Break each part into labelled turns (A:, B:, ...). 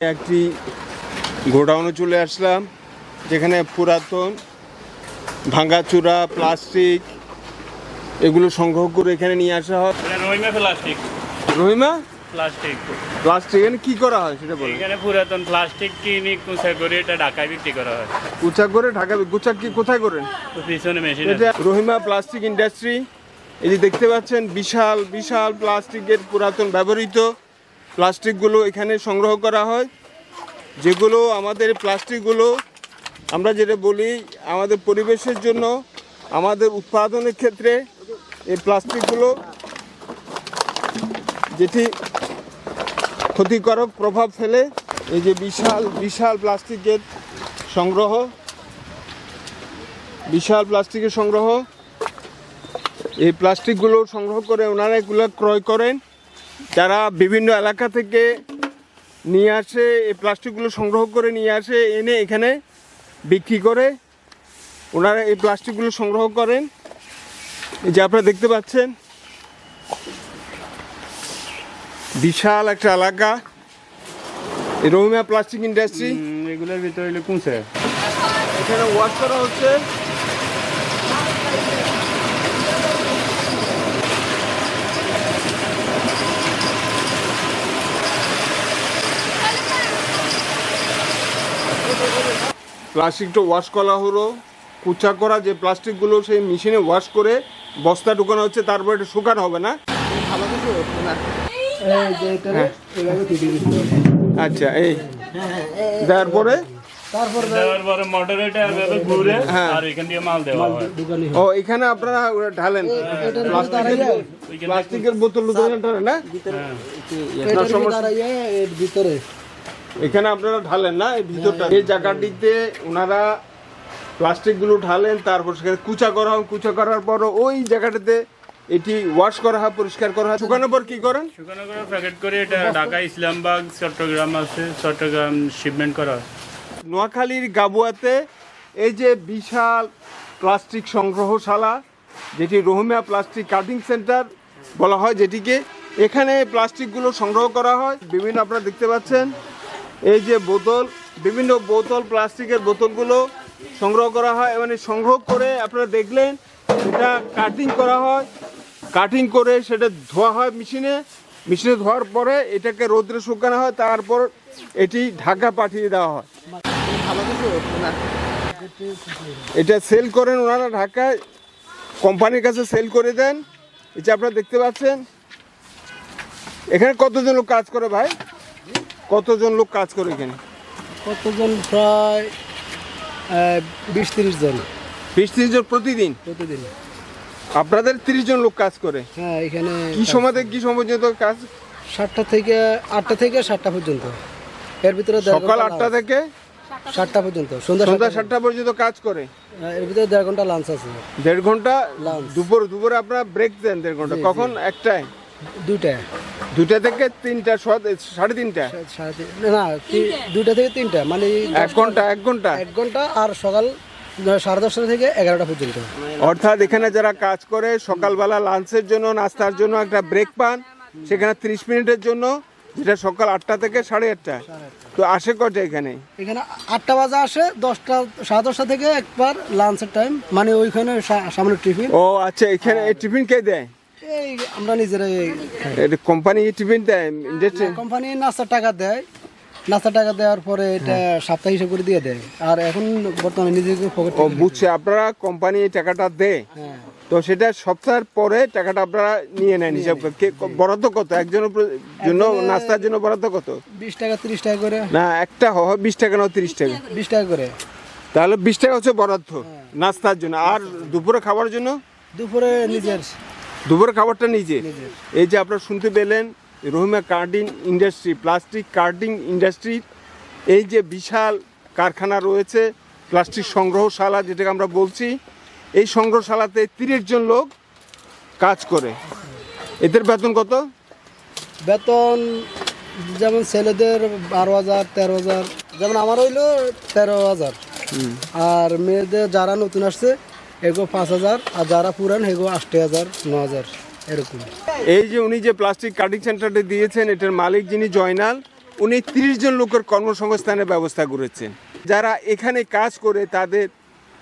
A: একটি গোডাউনে চলে আসলাম যেখানে পুরাতন ভাঙ্গাচুরা প্লাস্টিক এগুলো সংগ্রহ করে এখানে নিয়ে আসা হয়।
B: Rahima plastic.
A: Rahima?
B: Plastic.
A: Plastic এখানে কি করা হয় সেটা বলো।
B: এখানে পুরাতন প্লাস্টিক কিনে কুচা করে এটা ঢাকায় বিক্রি করা হয়।
A: কুচা করে ঢাকা গুচা কি কোথায় করেন?
B: পিছনে মেশিন
A: এটা রহিমা প্লাস্টিক ইন্ডাস্ট্রি এই যে দেখতে পাচ্ছেন বিশাল বিশাল প্লাস্টিকের পুরাতন ব্যবহৃত প্লাস্টিকগুলো এখানে সংগ্রহ করা হয়। যেগুলো আমাদের প্লাস্টিকগুলো, আমরা যেটা বলি, আমাদের পরিবেশের জন্য, আমাদের উৎপাদনের ক্ষেত্রে এই প্লাস্টিকগুলো যেটি ক্ষতিকারক প্রভাব ফেলে, এই যে বিশাল বিশাল প্লাস্টিকের সংগ্রহ, বিশাল প্লাস্টিকের সংগ্রহ, এই প্লাস্টিকগুলো সংগ্রহ করে ওনারা এগুলো ক্রয় করেন। যারা বিভিন্ন এলাকা থেকে নিয়ে আসে এই প্লাস্টিকগুলো সংগ্রহ করে নিয়ে আসে এনে এখানে বিক্রি করে ওনারা এই প্লাস্টিকগুলো সংগ্রহ করেন। এই যে আপনারা দেখতে পাচ্ছেন বিশাল একটা এলাকা। এই রহিমা প্লাস্টিক ইন্ডাস্ট্রি।
B: এগুলোর ভিতরে কুচে
A: এখানে ওয়াশ করা হচ্ছে। প্লাস্টিকটা ওয়াশ করা হলো কুচা করা যে প্লাস্টিকগুলো সেই মেশিনে ওয়াশ করে বস্তা ঢুকানো হচ্ছে তারপর এটা শুকানো হবে না। আচ্ছা এই। দেওয়ার পরে
B: দেওয়ার পরে মোটর এটা এভাবে ঘুরে
A: হ্যাঁ। ও এখানে আপনারা ঢালেন। প্লাস্টিকের প্লাস্টিকের বোতল ঢালেন না?
C: ভিতরে।
A: এখানে আপনারা ঢালেন না এই ভিতরটা। এই জায়গাটিতে ওনারা প্লাস্টিকগুলো ঢালেন তারপর সেখানে কুচা করা হয়। কুচা করার পর ওই জায়গাটাতে এটি ওয়াশ করা হয় পরিষ্কার করা হয়। শুকানোর পর কি করেন?
B: শুকানো করে প্যাকেট করে এটা ঢাকা ইসলামবাগ চট্টগ্রাম আছে। চট্টগ্রাম শিপমেন্ট করা হয়।
A: নোয়াখালীর গাবুয়াতে এই যে বিশাল প্লাস্টিক সংগ্রহশালা যেটি রহিমা প্লাস্টিক কাটিং সেন্টার বলা হয় যেটিকে এখানে প্লাস্টিকগুলো সংগ্রহ করা হয়। বিভিন্ন আপনারা দেখতে পাচ্ছেন এই যে বোতল, বিভিন্ন বোতল, প্লাস্টিকের বোতলগুলো সংগ্রহ করা হয় মানে সংগ্রহ করে আপনারা দেখলেন এটা কাটিং করা হয়। কাটিং করে সেটা ধোয়া হয় মেশিনে। মেশিনে ধোয়ার পরে এটাকে রোদ্রে শুকানো হয়, তারপর এটি ঢাকা পাঠিয়ে দেওয়া হয়। এটা সেল করেন ওনারা ঢাকায়, কোম্পানির কাছে সেল করে দেন। এটা আপনারা দেখতে পাচ্ছেন। এখানে কতজন লোক কাজ করে ভাই? কতজন লোক কাজ করে এখানে?
C: কতজন? প্রায় বিশ তিরিশ জন।
A: বিশ ত্রিশ জন প্রতিদিন?
C: প্রতিদিন।
A: আপনাদের তিরিশ জন লোক কাজ করে?
C: হ্যাঁ এখানে
A: কি সময় থেকে কি সময় পর্যন্ত কাজ?
C: সাতটা থেকে আটটা থেকে সাতটা পর্যন্ত। এর ভিতরে
A: সকাল আটটা থেকে
C: সাতটা পর্যন্ত সন্ধ্যা
A: সন্ধ্যা
C: সাতটা
A: পর্যন্ত কাজ করে?
C: হ্যাঁ, এর ভিতরে দেড় ঘণ্টা লাঞ্চ আছে।
A: দেড় ঘণ্টা
C: লাঞ্চ
A: দুপুর দুপুরে আপনারা ব্রেক দেন দেড়
C: ঘণ্টা।
A: কখন? একটায়?
C: দুইটা
A: দুটা থেকে তিনটা সাড়ে তিনটা?
C: না দুইটা থেকে তিনটা মানে
A: এক ঘণ্টা এক ঘণ্টা?
C: এক ঘণ্টা আর সকাল সাড়ে দশটা থেকে এগারোটা পর্যন্ত।
A: অর্থাৎ এখানে যারা কাজ করে সকালবেলা লাঞ্চের জন্য নাস্তার জন্য একটা ব্রেক পান সেখানে ত্রিশ মিনিটের জন্য যেটা সকাল আটটা থেকে সাড়ে আটটা। তো আসে কটা এখানে?
C: এখানে আটটা বাজে আসে দশটা সাড়ে দশটা থেকে একবার লাঞ্চের টাইম মানে ওইখানে সামনে টিফিন।
A: ও আচ্ছা এখানে এই টিফিন কে দেয়?
C: এই আমরা নিজেরাই।
A: এটা কোম্পানি টিফিন দেয় ইন্ডাস্ট্রি
C: কোম্পানি নাস্তার টাকা দেয়। টাকা দেওয়ার পরে এটা সপ্তাহ হিসেবে করে দিয়ে দেয়। আর এখন বর্তমানে নিজেকে পকেট
A: বুঝছে আপনারা কোম্পানি টাকাটা দেয়।
C: হ্যাঁ।
A: তো সেটা সপ্তাহের পরে টাকাটা আপনারা নিয়ে নেন হিসাব কে বরাদ্দ কত? একজনের জন্য নাস্তার জন্য বরাদ্দ কত?
C: বিশ টাকা তিরিশ টাকা করে।
A: না একটা হয় বিশ টাকা না তিরিশ টাকা।
C: বিশ টাকা করে।
A: তাহলে বিশ টাকা হচ্ছে বরাদ্দ নাস্তার জন্য। আর দুপুরে খাবার জন্য?
C: দুপুরে নিজের
A: দুপুরে খাবারটা নিজে। এই যে আপনারা শুনতে পেলেন Rahima carting industry plastic carting ইন্ডাস্ট্রির এই যে বিশাল কারখানা রয়েছে প্লাস্টিক সংগ্রহশালা যেটাকে আমরা বলছি এই সংগ্রহশালাতে তিরিশ জন লোক কাজ করে। এদের বেতন কত?
C: বেতন যেমন ছেলেদের বারো হাজার তেরো হাজার যেমন আমার হইল তেরো হাজার। আর মেয়েদের যারা নতুন আসছে এগো পাঁচ হাজার আর যারা পুরান এগো আটটি হাজার ন হাজার এরকম।
A: এই যে উনি যে প্লাস্টিক কাটিং সেন্টারটি দিয়েছেন এটার মালিক যিনি জয়নাল উনি তিরিশ জন লোকের কর্মসংস্থানের ব্যবস্থা করেছেন। যারা এখানে কাজ করে তাদের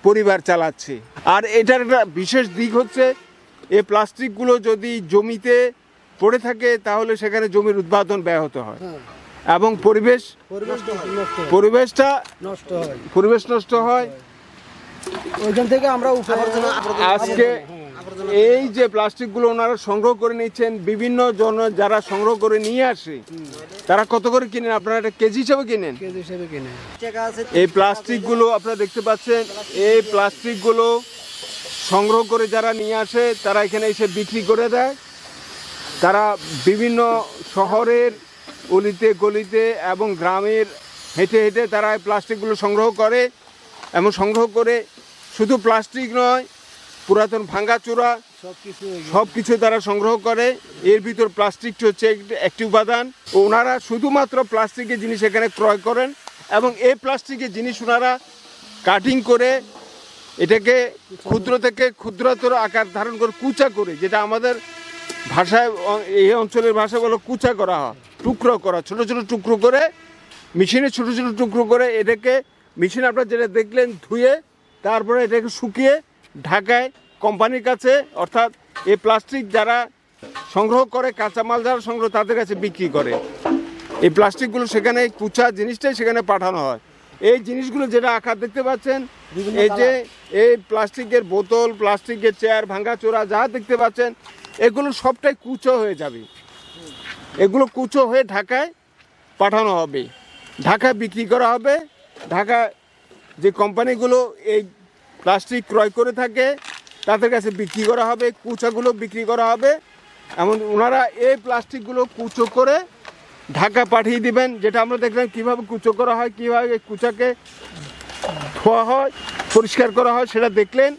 A: পরিবার চালাচ্ছে। আর এটার একটা বিশেষ দিক হচ্ছে এই প্লাস্টিকগুলো যদি জমিতে পড়ে থাকে তাহলে সেখানে জমির উৎপাদন ব্যাহত হয়।
C: হ্যাঁ।
A: এবং পরিবেশ। পরিবেশটা
C: নষ্ট হয়।
A: পরিবেশ নষ্ট হয়।
C: ওইখান থেকে আমরা উপরে
A: আজকে এই যে প্লাস্টিকগুলো ওনারা সংগ্রহ করে নিচ্ছেন বিভিন্ন জন যারা সংগ্রহ করে নিয়ে আসে তারা কত করে কিনেন? আপনারা এটা কেজি হিসাবে কিনেন?
C: কেজি হিসেবে কিনে।
A: এই প্লাস্টিকগুলো আপনারা দেখতে পাচ্ছেন এই প্লাস্টিকগুলো সংগ্রহ করে যারা নিয়ে আসে তারা এখানে এসে বিক্রি করে দেয়। তারা বিভিন্ন শহরের অলিতে গলিতে এবং গ্রামের হেঁটে হেঁটে তারা এই প্লাস্টিকগুলো সংগ্রহ করে। এবং সংগ্রহ করে শুধু প্লাস্টিক নয় পুরাতন ভাঙ্গাচোরা
C: সব কিছু
A: সব কিছু তারা সংগ্রহ করে। এর ভিতর প্লাস্টিকটি হচ্ছে একটি- একটি উপাদান ওনারা শুধুমাত্র প্লাস্টিকের জিনিস এখানে ক্রয় করেন এবং এই প্লাস্টিকের জিনিস ওনারা কাটিং করে এটাকে ক্ষুদ্র থেকে ক্ষুদ্রতর আকার ধারণ করে কুচা করে যেটা আমাদের ভাষায় এই অঞ্চলের ভাষায় বলো কুচা করা হয় টুকরো করা ছোট ছোট টুকরো করে মেশিনে ছোট ছোট টুকরো করে এটাকে মেশিন আপনারা যেটা দেখলেন ধুয়ে তারপরে এটাকে শুকিয়ে ঢাকায় কোম্পানির কাছে অর্থাৎ এই প্লাস্টিক যারা সংগ্রহ করে কাঁচামাল যারা সংগ্রহ তাদের কাছে বিক্রি করে। এই প্লাস্টিকগুলো সেখানে কুচা জিনিসটাই সেখানে পাঠানো হয়। এই জিনিসগুলো যেটা আকার দেখতে পাচ্ছেন এই যে এই প্লাস্টিকের বোতল প্লাস্টিকের চেয়ার ভাঙাচোরা যা দেখতে পাচ্ছেন এগুলো সবটাই কুচো হয়ে যাবে। এগুলো কুচো হয়ে ঢাকায় পাঠানো হবে। ঢাকায় বিক্রি করা হবে। ঢাকা যে কোম্পানিগুলো এই প্লাস্টিক ক্রয় করে থাকে, তাদের কাছে বিক্রি করা হবে, কুচাগুলো বিক্রি করা হবে। এমন ওনারা এই প্লাস্টিকগুলো কুচো করে ঢাকা পাঠিয়ে দিবেন, যেটা আমরা দেখলাম কীভাবে কুচো করা হয়, কীভাবে কুচাকে ধোয়া হয়, পরিষ্কার করা হয়, সেটা দেখলেন।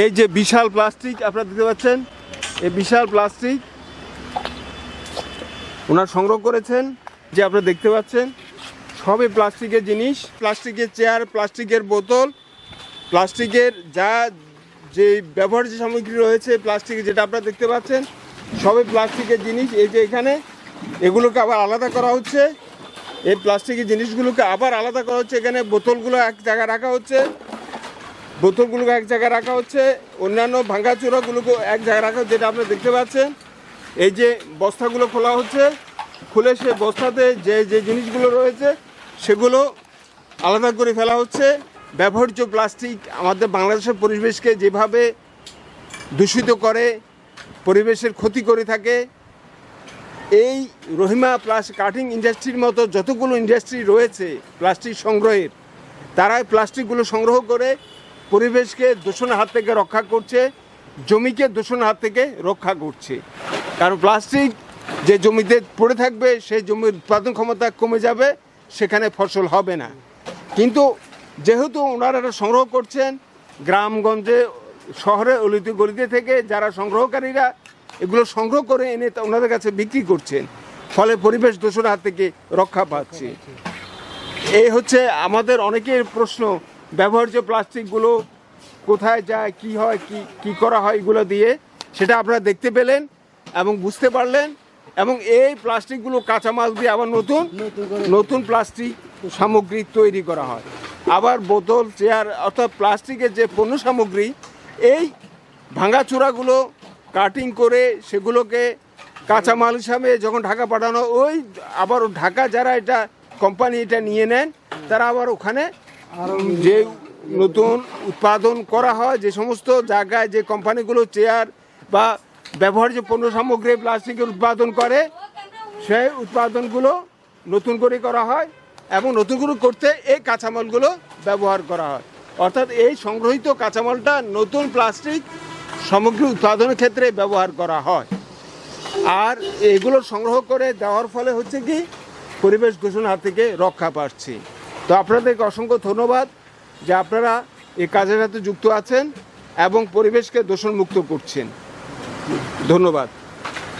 A: এই যে বিশাল প্লাস্টিক, আপনারা দেখতে পাচ্ছেন, এই বিশাল প্লাস্টিক ওনার সংগ্রহ করেছেন। যে আপনারা দেখতে পাচ্ছেন, সবই প্লাস্টিকের জিনিস, প্লাস্টিকের চেয়ার, প্লাস্টিকের বোতল, প্লাস্টিকের যা যে ব্যবহার্য সামগ্রী রয়েছে প্লাস্টিকের যেটা আপনারা দেখতে পাচ্ছেন, সবই প্লাস্টিকের জিনিস। এই যে এখানে, এগুলোকে আবার আলাদা করা হচ্ছে। এই প্লাস্টিকের জিনিসগুলোকে আবার আলাদা করা হচ্ছে। এখানে বোতলগুলো এক জায়গায় রাখা হচ্ছে। বোতলগুলোকে এক জায়গায় রাখা হচ্ছে। অন্যান্য ভাঙ্গাচোরাগুলোকে এক জায়গায় রাখা হচ্ছে, যেটা আপনারা দেখতে পাচ্ছেন। এই যে বস্তাগুলো খোলা হচ্ছে। খুলে সে বস্তাতে যে যে জিনিসগুলো রয়েছে, সেগুলো আলাদা করে ফেলা হচ্ছে। ব্যবহার্য প্লাস্টিক আমাদের বাংলাদেশের পরিবেশকে যেভাবে দূষিত করে, পরিবেশের ক্ষতি করে থাকে, এই রহিমা প্লাস কাটিং ইন্ডাস্ট্রির মতো যতগুলো ইন্ডাস্ট্রি রয়েছে প্লাস্টিক সংগ্রহের, তারাই প্লাস্টিকগুলো সংগ্রহ করে পরিবেশকে দূষণের হাত থেকে রক্ষা করছে, জমিকে দূষণের হাত থেকে রক্ষা করছে। কারণ প্লাস্টিক যে জমিতে পড়ে থাকবে, সেই জমির উৎপাদন ক্ষমতা কমে যাবে, সেখানে ফসল হবে না। কিন্তু যেহেতু ওনারা সংগ্রহ করছেন, গ্রামগঞ্জে, শহরে অলিতে গলিতে থেকে যারা সংগ্রহকারীরা এগুলো সংগ্রহ করে এনে ওনাদের কাছে বিক্রি করছেন, ফলে পরিবেশ দূষণের হাত থেকে রক্ষা পাচ্ছে। এই হচ্ছে আমাদের অনেকের প্রশ্ন, ব্যবহার্য প্লাস্টিকগুলো কোথায় যায়, কি হয়, কি কি করা হয় এগুলো দিয়ে, সেটা আপনারা দেখতে পেলেন এবং বুঝতে পারলেন। এবং এই প্লাস্টিকগুলো কাঁচামাল দিয়ে আবার নতুন
C: নতুন
A: প্লাস্টিক সামগ্রী তৈরি করা হয়। আবার বোতল, চেয়ার অর্থাৎ প্লাস্টিকের যে পণ্য সামগ্রী, এই ভাঙাচোরাগুলো কাটিং করে সেগুলোকে কাঁচামাল হিসাবে যখন ঢাকা পাঠানো, ওই আবার ঢাকা যারা এটা কোম্পানি এটা নিয়ে নেন, তারা আবার ওখানে যে নতুন উৎপাদন করা হয়, যে সমস্ত জায়গায় যে কোম্পানিগুলো চেয়ার বা ব্যবহার্য পণ্য সামগ্রী প্লাস্টিকের উৎপাদন করে, সেই উৎপাদনগুলো নতুন করে করা হয় এবং নতুন করে করতে এই কাঁচামালগুলো ব্যবহার করা হয়। অর্থাৎ এই সংগ্রহীত কাঁচামালটা নতুন প্লাস্টিক সামগ্রী উৎপাদনের ক্ষেত্রে ব্যবহার করা হয়। আর এগুলো সংগ্রহ করে দেওয়ার ফলে হচ্ছে কি, পরিবেশ দূষণ হাত থেকে রক্ষা পাচ্ছি। তো আপনাদেরকে অসংখ্য ধন্যবাদ যে আপনারা এই কাজের সাথে যুক্ত আছেন এবং পরিবেশকে দূষণমুক্ত করছেন। ধন্যবাদ।